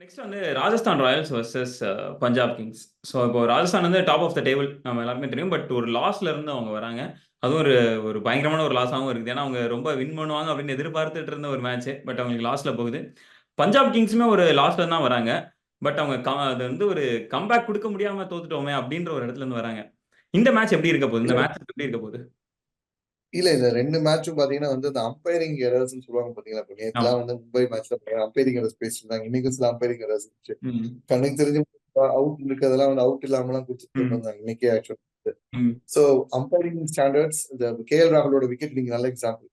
Next வந்து Rajasthan Royals versus Punjab Kings. So இப்போ ராஜஸ்தான் வந்து டாப் ஆஃப் த டேபிள் நம்ம எல்லாருக்குமே தெரியும். பட் ஒரு லாஸ்ல இருந்து அவங்க வராங்க. அதுவும் ஒரு ஒரு பயங்கரமான ஒரு லாஸாவும் இருக்குது. ஏன்னா அவங்க ரொம்ப வின் பண்ணுவாங்க அப்படின்னு எதிர்பார்த்துட்டு இருந்த ஒரு மேட்ச். பட் அவங்களுக்கு லாஸ்ல போகுது. பஞ்சாப் கிங்ஸுமே ஒரு லாஸ்ல தான் வராங்க. பட் அவங்க க அது வந்து ஒரு கம்பேக் குடுக்க முடியாம தோத்துட்டோமே அப்படின்ற ஒரு இடத்துல இருந்து வராங்க. இந்த மேட்ச் எப்படி இருக்க போகுது? இந்த. மேட்ச் எப்படி இருக்க போகுது? இல்ல, இந்த 2 மேட்சும் பார்த்தீங்கன்னா வந்து இந்த அம்பயரிங் எரர்ஸ்ன்னு சொல்லுவாங்க பார்த்தீங்களா? இப்ப வந்து மும்பை மேட்ச்ல அம்பயரிங் எரர்ஸ் பேசியிருந்தாங்க. இன்னைக்கும் சில அம்பயரிங் எரர்ஸ். கண்ணுக்கு தெரிஞ்சு அவுட் இருக்கிறதெல்லாம் வந்து அவுட் இல்லாமலாம் குடுத்துட்டு ம். வந்தாங்க. இன்னைக்கே ஆக்சுவலா. சோ அம்பயரிங் ஸ்டாண்டர்ட்ஸ் இந்த கே.எல். ராகுலோட விக்கெட் நீங்க நல்ல எக்ஸாம்பிள்.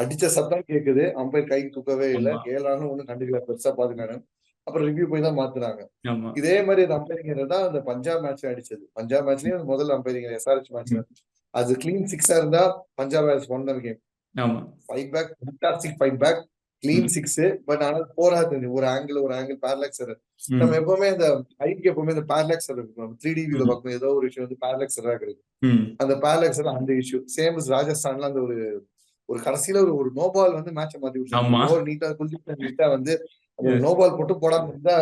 அடிச்ச சத்தம் கேக்குது. அம்பயர் கை தூக்கவே இல்ல. ஆமா. கே.எல். ராகுலும் ஒண்ணும் கண்டுக்கல. பெருசா பாத்துட்டாங்க. அப்புறம் ரிவ்யூ போய் தான் மாத்துனாங்க. ஆமா. இதே மாரி அந்த அம்பயரிங் எரர் தான் அந்த பஞ்சாப் மேட்ச்ல அடிச்சது. பஞ்சாப் மேட்ச்லயும் முதல் அம்பயரிங் எஸ்.ஆர்.எச் மேட்ச்ல. அது கிளீன் சிக்ஸா இருந்தா Punjab has won the game. Fight back fantastic fight back. Clean. Six. But ஆனா போராது இருந்துச்சு. ஒரு ஆங்கிள் ஒரு ஆங்கிள் பேரலாக்ஸ். நம்ம. எப்பவுமே இந்த ஹைட்க்கு எப்பவுமே இந்த பேரலாக்ஸ் இருக்கும். 3டி வியூல ம். பார்க்கும்போது ஏதோ ஒரு விஷயம் வந்து பேரலாக்ஸ் கிடைக்கும். அந்த பேரலாக்ஸ் அந்த இஷ்யூ. சேம் ராஜஸ்தான்ல அந்த ஒரு ஒரு கடைசியில ஒரு ஒரு நோ பால் வந்து மேட்ச மாத்தி. ஓவர் நீட்டா குல்தீப் நீட்டா வந்து அந்த எஸ். நோ பால் போட்டு போடாம இருந்தா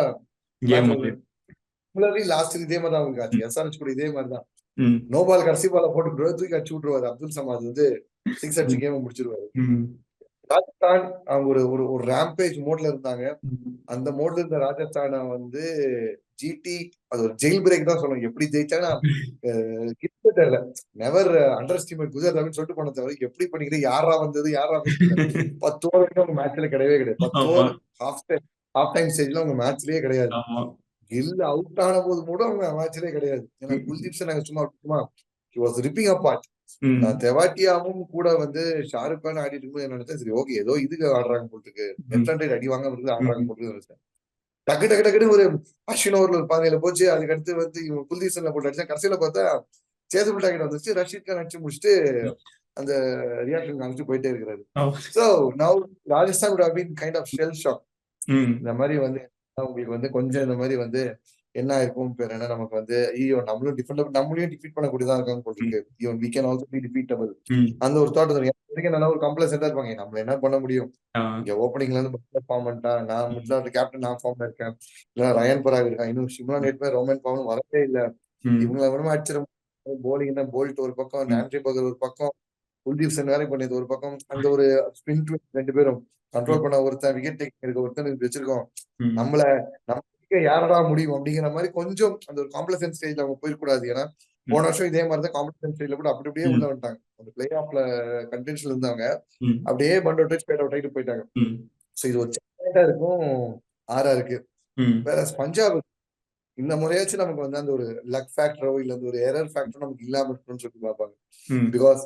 லாஸ்ட் இதே மாரி தான் அவங்களுக்கு ஆச்சு. எஸ்.ஆர்.எச் கூட இதே மாரி தான். ம். நோ பால் கடைசி பால போட்டு விட்டுருவாரு. தூக்கி அடிச்சு விட்டுருவாரு. அப்துல் சமாத் வந்து 6 அடிச்சு. கேம முடிச்சிருவாரு. ராஜஸ்தான் அவங்க ஒரு ஒரு ஒரு ரேம்பேஜ் மோட்ல இருந்தாங்க. அந்த மோட்ல இருந்த ராஜஸ்தான வந்து ஜிடி அது ஒரு ஜெயில் பிரேக் தான் சொல்லணும். எப்படி ஜெயிச்சாங்கன்னா தெரியல. நெவர் அண்டர் எஸ்டிமேட் குஜராத் அப்படின்னு சொல்லிட்டு போன தவிர எப்படி பண்ணிக்கிற யாரா வந்தது? யாரா? 10 ஓவர் அவங்க மேட்ச்ல கிடையவே கிடையாது. 10 ஆமா. Over half time half time ஸ்டேஜ்ல அவங்க மேட்ச்லயே கிடையாது. கில் அவுட் ஆன போது கூட அவங்க மேட்ச்லயே கிடையாது. ஏன்னா. குல்தீப் சென் சும்மா சும்மா ஹி வாஸ் ரிப்பிங் அபார்ட். ம். நான் தெவாட்டியாவும் கூட வந்து ஷாருக் கான் ஆடிட்டு இருக்கும்போது என்ன நினைச்சேன், சரி ஓகே ஏதோ இதுக்கு ஆடுறாங்க. ம். லெஃப்ட் அடி வாங்காம இருக்குது ஆடுறாங்க இருக்குன்னு நினைச்சேன். டக்கு டக்கு டக்குன்னு ஒரு அஸ்வின் ஓவர்ல ஒரு பாதையில போச்சு. அதுக்கு அடுத்து வந்து இவன் குல்தீப் சென்ல போட்டு அடிச்சான். கடைசியில பார்த்தா சேதுபல் டாக்கெட் வந்துச்சு. ரஷீத் கான் அடிச்சு முடிச்சுட்டு அந்த ரியாக்ஷன் காமிச்சு போயிட்டே இருக்கிறாரு. So now Rajasthan have been kind of shell shock. ம். இந்த மாரி வந்து உங்களுக்கு வந்து கொஞ்சம் இந்த மாரி வந்து என்ன ஆயிருக்கும் பேர் என்ன நமக்கு வந்து ஐயோ நம்மளும் டிஃபெண்ட் நம்மளையும் டிஃபீட் பண்ணக்கூடியதா இருக்காங்க. Even we can also be defeatable. ம். அந்த ஒரு தாட். எனக்கு நல்லா ஒரு கம்ப்ளசன்ட்டா இருப்பாங்க. நம்மள என்ன பண்ண முடியும்? இங்க ஓப்பனிங்ல இருந்து ஃபார்ம் பண்ணிட்டான். நான் ம். மிடில் ஆர்டர் கேப்டன் நான் ஃபார்ம்ல இருக்கேன். இல்ல ரயான் பராக் இருக்கான். இன்னும் ஷிம்ரான் ஹெட்மேர், ரோமன் பவன் வரவே இல்ல. இவங்கள விடமா அடிச்சிட போலிங்னா போல்ட் ஒரு பக்கம், ம். டான்ட்ரி பகல் ஒரு பக்கம், குல்தீப் சென் வேற பண்ணியது ஒரு பக்கம். அந்த ஒரு ஸ்பின் 2 பேரும் கண்ட்ரோல். பண்ண ஒருத்தன், விக்கெட் டேக்கிங் இருக்க ஒருத்தன் வச்சிருக்கோம். நம்மள நம்ம யாரடா முடியும் அப்படிங்கிற மாரி கொஞ்சம் அந்த ஒரு காம்ப்ளசன்ட் ஸ்டேஜ்ல அவங்க போயிடக்கூடாது. ஏன்னா. போன வருஷம் இதே மாரி தான் காம்ப்ளசன்ட் ஸ்டேஜ்ல கூட அப்படி அப்படியே உள்ள. வந்துட்டாங்க. அந்த பிளே ஆஃப்ல கன்டென்ஷன்ல இருந்தவங்க ம். அப்படியே பண்ட் அவுட் ஃபேட் அவுட் ஆயிட்டு போயிட்டாங்க. சோ இது ஒரு சேலஞ்சா இருக்கும். ஆர்ஆர்க்கு. ம். வேறஸ் பஞ்சாப் இந்த முறையாச்சும் நமக்கு வந்து அந்த ஒரு லக் ஃபேக்டரோ இல்ல அந்த ஒரு எரர் ஃபேக்டரோ நமக்கு இல்லாம இருக்கணும்னு சொல்லிட்டு பார்ப்பாங்க. பிகாஸ்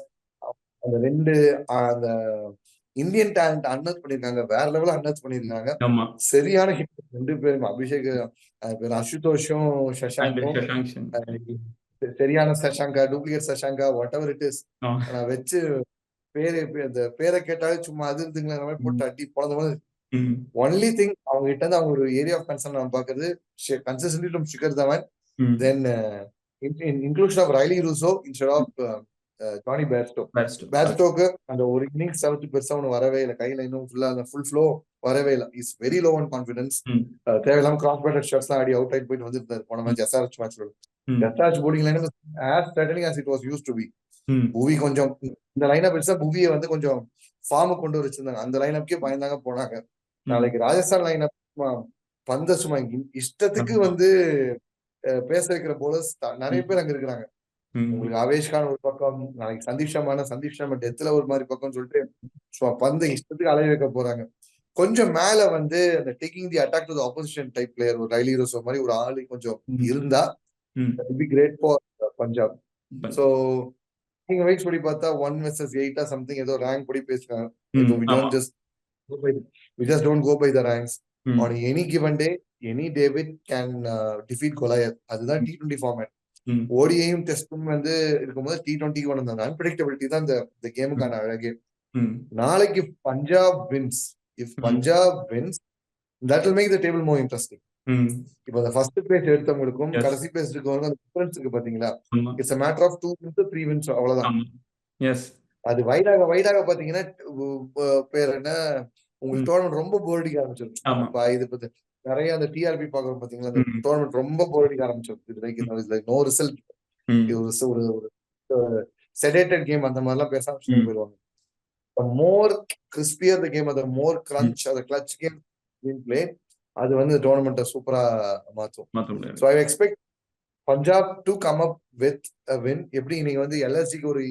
அந்த 2 அந்த இந்தியன் டேலண்ட் அன்அர்த் பண்ணியிருக்காங்க. வேற லெவல்ல அன்அர்த் பண்ணியிருக்காங்க. ஆமா. சரியான ஹிட் 2 பேரும் அபிஷேக் அசுதோஷும், சஷாங்கும் சரியான சஷாங்கா, டூப்ளிகேட் சஷாங்கா வாட் எவர் இட் இஸ். நான் வச்சு பேரு அந்த பேர கேட்டாலே சும்மா அதிருதுங்கிற மாரி போட்டு ம். அடி பொளந்த மாரி ம். ஒன்லி திங் அவங்க கிட்ட இருந்து அவங்க ஒரு ஏரியா ஆஃப் கன்சர்ன் நம்ம பார்க்கிறது consistently from Shikhar Dhawan. Then inclusion of Rilee Rossouw instead of Jonny Bairstow. பேர்ஸ்டோக்கு அந்த ஒரு இன்னிங்ஸ் தவிர்த்து பெருசா ஒண்ணும் வரவே இல்ல. கையில இன்னும் ஃபுல்லா அந்த ஃபுல் ஃப்ளோ வரவே இல்ல. Is very low on confidence. தேவையில்லாம கிராஸ் பேட்டட் ஷாட்ஸ்லாம் ஆடி அவுட் ஆயிட்டு போயிட்டு வந்திருந்தாரு. போன. மேட்ச் எஸ்ஆர்எச் மேட்ச்ல. SRH bowling line as threatening as it was used to be. Bhuvi கொஞ்சம் இந்த லைனப் வச்சா புவிய வந்து கொஞ்சம் ஃபார்முக்கு கொண்டு வச்சிருந்தாங்க. அந்த லைனப்க்கே பயந்தாங்க போனாங்க. நாளைக்கு ராஜஸ்தான் லைனப் பந்த சும்மா இஷ்டத்துக்கு. வந்து பேச வைக்கிற பவுலர்ஸ் நெறைய. பேர் அங்க இருக்கிறாங்க. உங்களுக்கு அவேஷ் கான் ஒரு பக்கம், நாளைக்கு சந்தீப் சர்மா டெத்ல ஒரு மாரி பக்கம்னு சொல்லிட்டு சும்மா பந்த இஷ்டத்துக்கு அலைய வைக்க போறாங்க. கொஞ்சம் மேல வந்து அந்த taking the attack to opposition type player ஒரு ரைலி ரூசோ மாரி ஒரு ஆளு கொஞ்சம். இருந்தா be great for Punjab. So நீங்க வெயிட்ஸ் படி பார்த்தா 1 வெர்சஸ் 8 சம்திங் ஏதோ ரேங்க் படி பேசுறாங்க. We. Don't just we just don't go by the ranks. On any given day any David can defeat Goliath. அதுதான் ம். T20 format. ம். ஓடிஐயும் டெஸ்டும் வந்து இருக்கும்போது T20க்கு கொண்டு வந்தாங்க. அன்பிரெடிக்டபிலிட்டி தான் இந்த. கேமுக்கான அழகே. நாளைக்கு Punjab wins. If. Punjab wins that will make the table more interesting. இப்போ அந்த ஃபர்ஸ்ட் பிளேஸ் எடுத்தவங்களுக்கும். கடைசி பிளேஸ் இருக்கவங்களுக்கும் அந்த டிஃபரன்ஸ் இருக்கு பாத்தீங்களா? It's a matter of 2 wins 3 wins அவ்வளவுதான். அது வைடாக வைடாக பாத்தீங்கன்னா பேர் என்ன உங்களுக்கு. டோர்னமெண்ட் ரொம்ப போர் அடிக்க ஆரம்பிச்சிரும். ஆமா. அப்பா இது பத்தி நிறைய அந்த டிஆர்பி பாக்குறோம் பாத்தீங்களா அந்த. டோர்னமெண்ட் ரொம்ப போர் அடிக்க ஆரம்பிச்சது லைக் லைக் நோ ரிசல்ட். ஒரு ஒரு செடேட்டட் கேம் அந்த மாதிரிலாம் பேச ஆரம்பிச்சுட்டு ம். போயிடுவாங்க மோர் கிறிஸ்பியர் த கேம் அது மோர் கிரன்ச் அது கிளச் கேம் பிளே அது வந்து டோர்னமெண்ட்டை சூப்பரா முடியாது. So I expect Punjab to come up with win எப்படி நீங்க வந்து எல்எஸ்சிக்கு ஒரு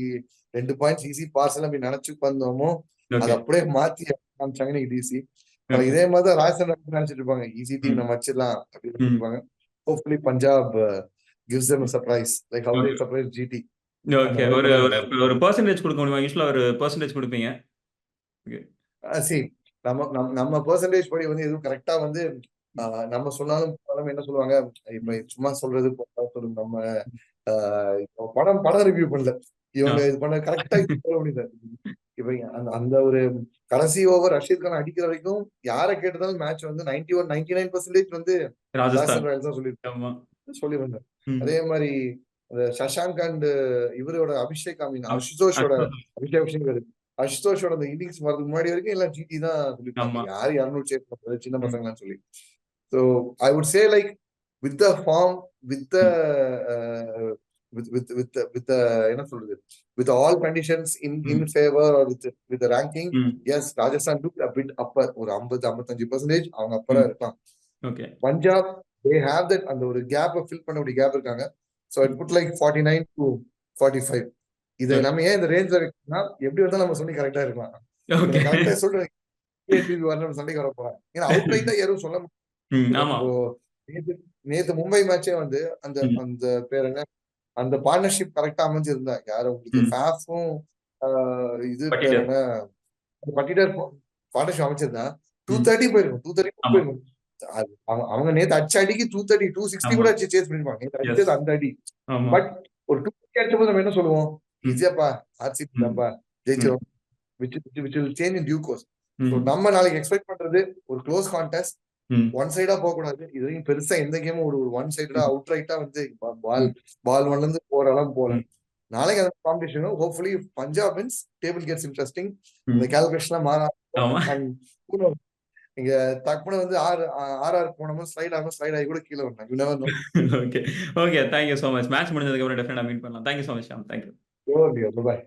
ரெண்டு பாயிண்ட்ஸ் ஈஸி பார்சல் அப்படி நினைச்சு வந்தோமோ அதை. அப்படியே மாத்தி காமிச்சாங்க இன்னைக்கு டிசி. இதே மாதிரி தான் ராஜஸ்தான் நினைச்சிட்டு இருப்பாங்க. ஈஸி டீம் ம். நம்ம வச்சிடலாம் அப்படின்னு. இருப்பாங்க hopefully Punjab gives like how they Okay. surprise GT okay. ஒரு ஒரு பெர்சன்டேஜ் குடுக்க முடியுமா? யூசுவலா ஒரு பெர்சன்டேஜ் குடுப்பீங்க. சி நம்ம நம்ம நம்ம பெர்சன்டேஜ் படி வந்து எதுவும் கரெக்டா வந்து ஆஹ் நம்ம சொன்னாலும் போனாலும் என்ன சொல்லுவாங்க? இப்ப சும்மா சொல்றது சொல்லுங்க. நம்ம படம் படம் ரிவ்யூ பண்ணல. இவங்க இது பண்ண கரெக்டா சொல்ல முடியல. இப்ப அந்த ஒரு கடைசி ஓவர் ரஷீத் கான் அடிக்கிற வரைக்கும் யாரை கேட்டதாலும் மேட்ச் வந்து ninety one ninety nine percentage வந்து ராஜஸ்தான். ராயல்ஸ் தான் சொல்லியிருக்காங்க. சொல்லியிருந்தேன். அதே மாதிரி சஷாங்க் அண்ட் இவரோட அபிஷேக் ஐ மீன் அசுதோஷோட அபிஷேக் அசுதோஷோட அந்த இன்னிங்ஸ் வரதுக்கு முன்னாடி வரைக்கும் எல்லாம் ஜிடி தான் சொல்லியிருக்காங்க. யார் இரநூறு பண்றது சின்ன ம். பசங்களான்னு சொல்லி so I would say like with the form with the with with with with என்ன சொல்றது with all conditions in in favour with with ranking hmm. Yes Rajasthan to bit upper ஒரு ஐம்பது ஐம்பத்தஞ்சு பர்சன்டேஜ் அவங்க அப்பரா ம். இருக்கலாம் okay. Punjab they have that அந்த ஒரு கேப்பை ஃபில் பண்ணக்கூடிய கேப் இருக்காங்க but like forty nine to forty five இது Okay. நம்ம ஏன் இந்த ரேஞ்ச்ல வைக்கணும்னா எப்படி வந்தா நம்ம சொல்லி கரெக்டா இருக்கலாம் ஓகே. கரெக்டா சொல்றேன் வரணும் சண்டைக்கு வர போறேன் ஏன்னா அவுட் ரைட்டா யாரும் சொல்ல முடியாது ம். ஆமா. நேத்து நேத்து மும்பை மேட்சே வந்து அந்த. அந்த பேர் என்ன அந்த பார்ட்னர்ஷிப் கரெக்டா அமைஞ்சிருந்தா யாரும் உங்களுக்கு. ஃபேஃபும் இது பட்டிடர். பார்ட்னர்ஷிப் அமைச்சிருந்தா டூ. தேர்ட்டி போயிருக்கும் டூ தேர்ட்டி. போயிருக்கும் அவங்க- நேத்து அடிச்ச அடிக்கு டூ தேர்ட்டி டூ சிக்ஸ்டி. கூட அடிச்சு சேஸ் பண்ணிருப்பாங்க நேத்து Yes. அடிச்சது அந்த அடி. பட் ஒரு டூ அடிச்சபோது நம்ம என்ன சொல்லுவோம். ஈஸியாப்பா ஆர்சிபி. தான்ப்பா ஜெயிச்சிரும் which which will change in due course. நம்ம நாளைக்கு எக்ஸ்பெக்ட் பண்றது ஒரு க்ளோஸ் கான்டெஸ்ட். ஒன் சைடா போக கூடாது இது வரைக்கும் பெருசா எந்த கேமும் ஒரு ஒன் சைடா. அவுட் ரைட்டா வந்து பால். பால் ஒன்ல இருந்து போற அளவு போல. நாளைக்கு அந்த competition hopefully Punjab wins table gets interesting இந்த. கால்குலேஷன் மாறா இங்க டக்குனு வந்து ஆறு ஆர் ஆர் போனோம் ஸ்லைட் ஆகும் ஸ்லைட் ஆகி கூட கீழே வரணும் you never know okay. Okay. Thank you so much. Match முடிஞ்சதுக்கு அப்புறம் டெஃபினட்டா மீட் பண்ணலாம். Thank you so much Shyam. Thank you. Bye